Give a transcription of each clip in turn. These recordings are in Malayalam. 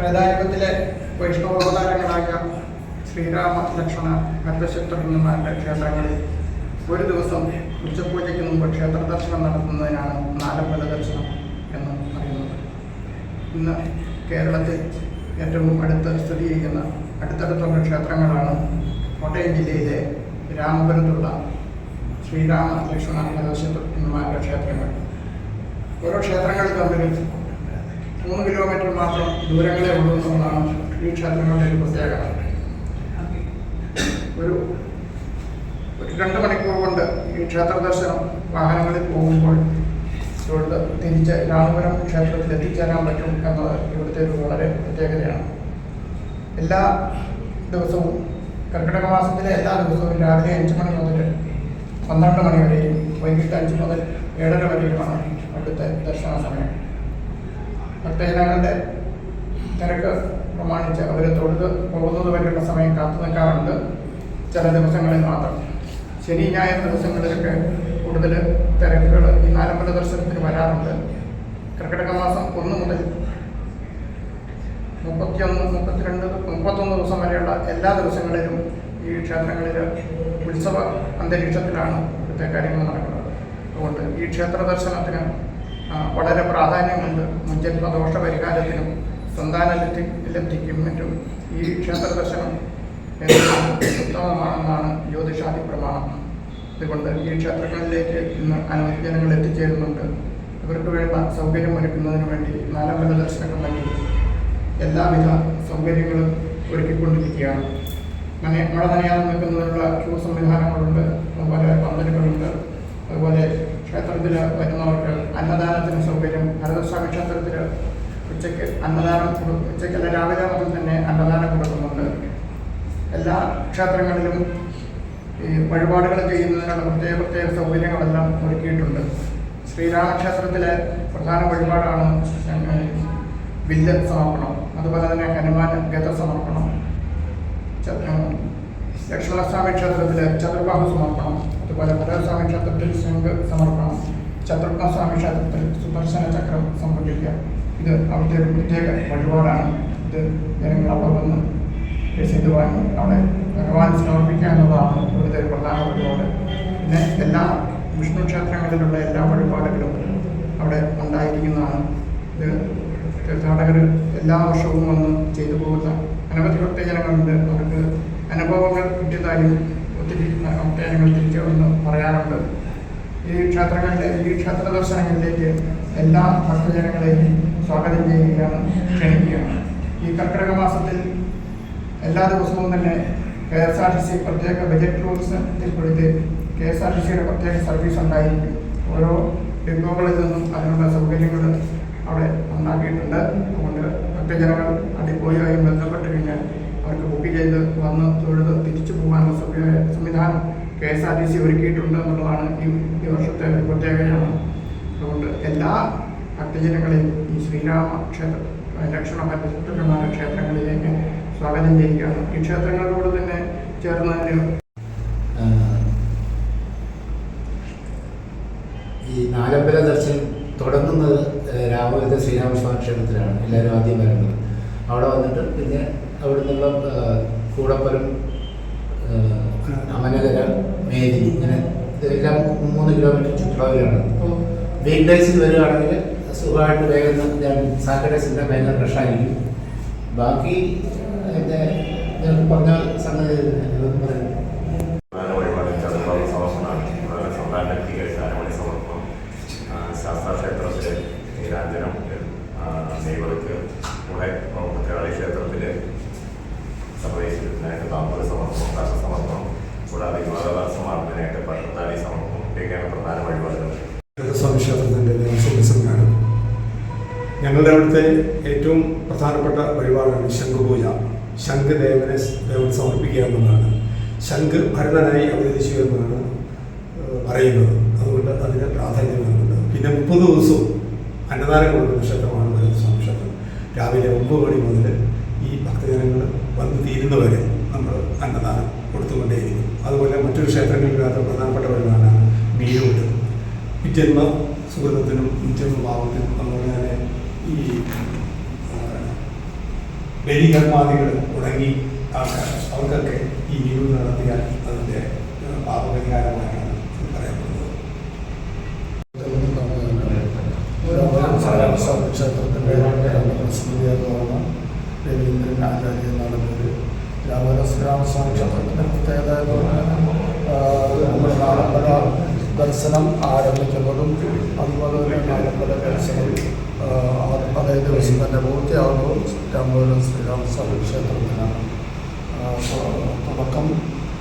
ത്രേതായുഗത്തിലെ വൈഷ്ണവതാരങ്ങളായ ശ്രീരാമ ലക്ഷ്മണ ഭരതശത്രുഘ്നന്മാരുടെ ക്ഷേത്രങ്ങളിൽ ഒരു ദിവസം ഉച്ചപൂജയ്ക്ക് മുമ്പ് ക്ഷേത്ര ദർശനം നടത്തുന്നതിനാണ് നാലമ്പല ദർശനം എന്ന് പറയുന്നത്. ഇന്ന് കേരളത്തിൽ ഏറ്റവും അടുത്ത് സ്ഥിതി ചെയ്യുന്ന അടുത്തടുത്തുള്ള ക്ഷേത്രങ്ങളാണ് കോട്ടയം ജില്ലയിലെ രാമപുരത്തുള്ള ശ്രീരാമ ലക്ഷ്മണ ഭരതശത്രുഘ്നന്മാരുടെ ക്ഷേത്രങ്ങൾ. ഓരോ ക്ഷേത്രങ്ങൾ തമ്മിൽ മൂന്ന് കിലോമീറ്റർ മാത്രം ദൂരങ്ങളെ ഉള്ളൂ എന്നുള്ളതാണ് ഈ ക്ഷേത്രങ്ങളുടെ ഒരു പ്രത്യേകത. ഒരു ഒരു രണ്ട് മണിക്കൂർ കൊണ്ട് ഈ ക്ഷേത്ര ദർശനം വാഹനങ്ങളിൽ പോകുമ്പോൾ ഇവിടുത്തെ തിരിച്ച് രാമപുരം ക്ഷേത്രത്തിൽ എത്തിച്ചേരാൻ പറ്റും എന്നത് ഇവിടുത്തെ ഒരു വളരെ പ്രത്യേകതയാണ്. എല്ലാ ദിവസവും കർക്കിടക മാസത്തിലെ എല്ലാ ദിവസവും രാവിലെ അഞ്ച് മണി മുതൽ പന്ത്രണ്ട് മണി വരെയും വൈകിട്ട് അഞ്ച് മുതൽ ഏഴര വരെയുമാണ് അവിടുത്തെ ദർശന സമയം. ഭക്തജനങ്ങളുടെ തിരക്ക് പ്രമാണിച്ച് അവർ തൊഴുത് പോകുന്നത് വരെയുള്ള സമയം കാത്തു നിൽക്കാറുണ്ട്. ചില ദിവസങ്ങളിൽ മാത്രം. ശനി ഞായർ ദിവസങ്ങളിലൊക്കെ കൂടുതൽ തിരക്കുകൾ ഈ നാലമ്പല ദർശനത്തിന് വരാറുണ്ട്. കർക്കിടക മാസം ഒന്ന് മുതൽ മുപ്പത്തിയൊന്ന് മുപ്പത്തിരണ്ട് മുപ്പത്തൊന്ന് ദിവസം വരെയുള്ള എല്ലാ ദിവസങ്ങളിലും ഈ ക്ഷേത്രങ്ങളിൽ ഉത്സവ അന്തരീക്ഷത്തിലാണ് ഇവിടുത്തെ കാര്യങ്ങൾ നടക്കുന്നത്. അതുകൊണ്ട് ഈ ക്ഷേത്ര ദർശനത്തിന് വളരെ പ്രാധാന്യമുണ്ട്. മുൻജന്മ ദോഷ പരിഹാരത്തിനും സന്താന ലബ്ധി ലബ്ധിക്കും മറ്റും ഈ ക്ഷേത്ര ദർശനം ഉത്തമമാണെന്നാണ് ജ്യോതിഷാദി പ്രമാണം. അതുകൊണ്ട് ഈ ക്ഷേത്രങ്ങളിലേക്ക് ഇന്ന് അനവധി ജനങ്ങൾ എത്തിച്ചേരുന്നുണ്ട്. ഇവർക്ക് വേണ്ട സൗകര്യം ഒരുക്കുന്നതിന് വേണ്ടി നാലമ്പല ദർശന എല്ലാവിധ സൗകര്യങ്ങളും ഒരുക്കിക്കൊണ്ടിരിക്കുകയാണ്. അങ്ങനെ മഴ നനയാതെ നിൽക്കുന്നതിനുള്ള ക്യൂ സംവിധാനങ്ങളുണ്ട്. അതുപോലെ പന്തലുകളുണ്ട്. അതുപോലെ ക്ഷേത്രത്തിൽ സൗകര്യം ഭരതസ്വാമി ക്ഷേത്രത്തിൽ ഉച്ചയ്ക്ക് അന്നദാനം കൊടു ഉച്ചയ്ക്കല്ല രാവിലെ മുതൽ തന്നെ അന്നദാനം കൊടുക്കുന്നുണ്ട്. എല്ലാ ക്ഷേത്രങ്ങളിലും ഈ വഴിപാടുകൾ ചെയ്യുന്നതിനുള്ള പ്രത്യേക പ്രത്യേക സൗകര്യങ്ങളെല്ലാം ഒരുക്കിയിട്ടുണ്ട്. ശ്രീരാമക്ഷേത്രത്തിലെ പ്രധാന വഴിപാടാണ് വില്ല സമർപ്പണം. അതുപോലെ തന്നെ ഹനുമാൻ ഗത സമർപ്പണം. ലക്ഷ്മണസ്വാമി ക്ഷേത്രത്തിലെ ചതുർബാഹു സമർപ്പണം. അതുപോലെ ഭരതസ്വാമി ക്ഷേത്രത്തിൽ ശംഖ് സമർപ്പണം. ചതുർഘസ്വാമി ക്ഷേത്രത്തിൽ സുദർശന ചക്രം സംഭവിക്കുക ഇത് അവിടുത്തെ ഒരു പ്രത്യേക വഴിപാടാണ്. ഇത് ജനങ്ങൾ അവിടെ വന്ന് രസീത് വാങ്ങി അവിടെ ഭഗവാൻ സമർപ്പിക്കുക എന്നുള്ളതാണ് ഇവിടുത്തെ ഒരു പ്രധാന വഴിപാട്. പിന്നെ എല്ലാ വിഷ്ണു ക്ഷേത്രങ്ങളിലുള്ള എല്ലാ വഴിപാടുകളും അവിടെ ഉണ്ടായിരിക്കുന്നതാണ്. ഇത് തീർത്ഥാടകർ എല്ലാ വർഷവും വന്ന് ചെയ്തു പോകുന്ന അനവധി ഭക്തജനങ്ങളുണ്ട്. അവർക്ക് അനുഭവങ്ങൾ കിട്ടിയതായും ഒത്തിരി ഭക്തജനങ്ങൾ തിരിച്ചു വന്ന് പറയാറുണ്ട്. ഈ ക്ഷേത്രങ്ങളിലെ ഈ ക്ഷേത്ര ദർശനങ്ങളിലേക്ക് എല്ലാ ഭക്തജനങ്ങളെയും സ്വാഗതം ചെയ്യുകയാണ് ക്ഷണിക്കുകയാണ്. ഈ കർക്കിടക മാസത്തിൽ എല്ലാ ദിവസവും തന്നെ K S R T C പ്രത്യേക ബജറ്റ് റൂൾസിൽപ്പെടുത്തി കെ എസ് ആർ ടി സിയുടെ പ്രത്യേക സർവീസ് ഉണ്ടായിരിക്കും. ഓരോ ഡിപ്പോകളിൽ നിന്നും അതിനുള്ള സൗകര്യങ്ങൾ അവിടെ ഉണ്ടാക്കിയിട്ടുണ്ട് അതുകൊണ്ട് ഭക്തജനങ്ങൾ അടിപ്പോയുമായി ബന്ധപ്പെട്ട് കഴിഞ്ഞാൽ അവർക്ക് ബുക്ക് ചെയ്ത് വന്ന് തൊഴുത് തിരിച്ചു പോകാനുള്ള സംവിധാനം K S R T C ഒരുക്കിയിട്ടുണ്ട് എന്നുള്ളതാണ് ഈ വർഷത്തെ ഒരു പ്രത്യേകതയാണ്. അതുകൊണ്ട് എല്ലാ ഭക്തജനങ്ങളെയും ഈ ശ്രീരാമ ക്ഷേത്ര ലക്ഷണ പരിശുദ്ധമായ ക്ഷേത്രങ്ങളിലേക്ക് സ്വാഗതം ചെയ്യുകയാണ്. ഈ ക്ഷേത്രങ്ങളോട് തന്നെ ചേർന്നതിന് ഈ നാലമ്പല ദർശനം തുടങ്ങുന്നത് രാമപുരത്തെ ശ്രീരാമസ്വാമി ക്ഷേത്രത്തിലാണ്. എല്ലാവരും ആദ്യം വരുന്നത് അവിടെ വന്നിട്ട് പിന്നെ അവിടെ നിന്നുള്ള ആഹ് കൂടപ്പുരം അമനകര മേരി ഇങ്ങനെ ഇതെല്ലാം മൂന്ന് കിലോമീറ്റർ ചുറ്റളവിലാണ് അപ്പോൾ വീക്ക് ഡേയ്സിൽ വരികയാണെങ്കിൽ സുഖമായിട്ട് വേഗം ഞാൻ സാറ്റർഡേസിന്റെ ഭയങ്കര ആയിരിക്കും. ബാക്കി എന്റെ ഞാൻ പറഞ്ഞ സംഗതി ഇതൊന്നും പറയാം പ്രധാന വഴിപാട് ചതുർഭാഗ സമർപ്പണമാണ് അതുപോലെ സന്താന വ്യക്തികൾ അരമണി സമർപ്പണം ആ, ശാസ്താക്ഷേത്രത്തിലെ നീരാഞ്ജനം നെയ്വർക്ക് കൂടെ മുപ്പത്തിയാളി ക്ഷേത്രത്തിലെ സർവേശ്വരത്തിനായിട്ട് താമ്പൂല സമർപ്പണം കർഷ സമർപ്പണം ഞങ്ങളുടെ അവിടുത്തെ ഏറ്റവും പ്രധാനപ്പെട്ട വഴിപാടാണ് ശംഖുപൂജ. ശംഖ് ദേവനെ ദേവന് സമർപ്പിക്കുക എന്നതാണ്. ശംഖ് ഭരതനായി അവതരിച്ചു എന്നാണ് പറയുന്നത്. അതുകൊണ്ട് അതിന് പ്രാധാന്യം നൽകുന്നുണ്ട്. പിന്നെ മുപ്പത് ദിവസവും അന്നദാനം കൊടുക്കുന്ന ക്ഷേത്രമാണ് ഭരതസ്വാമി ക്ഷേത്രം രാവിലെ ഒമ്പത് മണി മുതൽ ഈ ഭക്തജനങ്ങൾ വന്നു തീരുന്നവരെ നമ്മൾ അന്നദാനം കൊടുത്തുകൊണ്ടേയിരിക്കും. അതുപോലെ മറ്റൊരു ക്ഷേത്രങ്ങളില്ലാത്ത പ്രധാനപ്പെട്ട വഴിപാടാണ് മീനൂട്ട് സുഹൃത്തിനും സുഹൃതത്തിനും ജന്മഭാവത്തിനും അതുപോലെ തന്നെ ഈ ബലികർമാദികൾ തുടങ്ങി ആൾക്കാർ അവർക്കൊക്കെ ഈ വീട് നടത്തിയാൽ അതിന്റെ പാപപരിഹാരമായാണ് പറയപ്പെടുന്നത്. ക്ഷേത്രത്തിന്റെ പ്രസിദ്ധിയാകുന്ന രവീന്ദ്രൻ ആചാര്യ എന്നാണ് ശ്രീരാമസ്വാമി ക്ഷേത്രത്തിന്റെ പ്രത്യേകത നാലമ്പല ദർശനം ആരംഭിക്കുന്നതും അതുപോലെ തന്നെ നാലമ്പല ദർശനം അതേ ദിവസം തന്നെ പൂർത്തിയാകുന്നതും ശ്രീരാമപുരം ശ്രീരാമസ്വാമി ക്ഷേത്രത്തിലാണ് തുടക്കം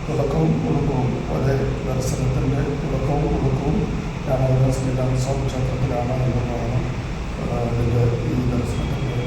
തുടക്കവും ഉടുക്കവും അതേ ദർശനത്തിന്റെ തുടക്കവും ഉടുക്കവും രാമപുരം ശ്രീരാമസ്വാമി ക്ഷേത്രത്തിലാണ് എന്നുള്ളതാണ് ഇതിന്റെ ഈ ദർശനത്തിന്റെ